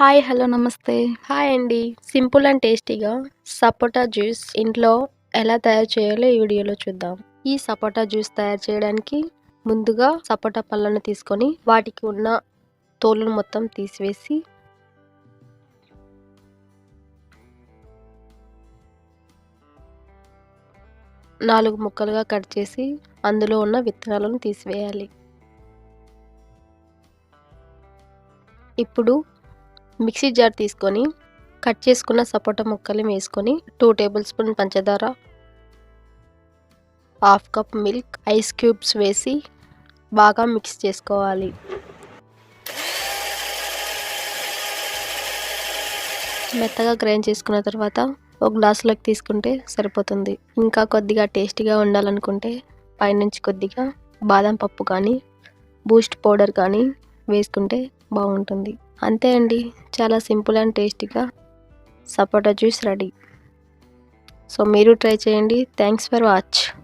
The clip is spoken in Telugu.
Hi hello namaste. హాయ్ అండి. సింపుల్ అండ్ టేస్టీగా సపోటా జ్యూస్ ఇంట్లో ఎలా తయారు చేయాలో ఈ వీడియోలో చూద్దాం. ఈ సపోటా జ్యూస్ తయారు చేయడానికి ముందుగా సపోటా పళ్ళను తీసుకొని వాటికి ఉన్న తోలును మొత్తం తీసివేసి నాలుగు ముక్కలుగా కట్ చేసి అందులో ఉన్న విత్తనాలను తీసివేయాలి. ఇప్పుడు మిక్సీ జార్ తీసుకొని కట్ చేసుకున్న సపోటా ముక్కలు వేసుకొని టూ టేబుల్ స్పూన్ పంచదార half cup milk ice cubes వేసి బాగా మిక్స్ చేసుకోవాలి. మెత్తగా గ్రైండ్ చేసుకున్న తర్వాత ఒక గ్లాసులోకి తీసుకుంటే సరిపోతుంది. ఇంకా కొద్దిగా టేస్టీగా ఉండాలనుకుంటే పైనుంచి కొద్దిగా బాదం పప్పు కానీ బూస్ట్ పౌడర్ కానీ వేసుకుంటే బాగుంటుంది. అంతే అండి. చాలా సింపుల్ అండ్ టేస్టీగా సపోటా జ్యూస్ రెడీ. సో మీరు ట్రై చేయండి. Thanks for watch.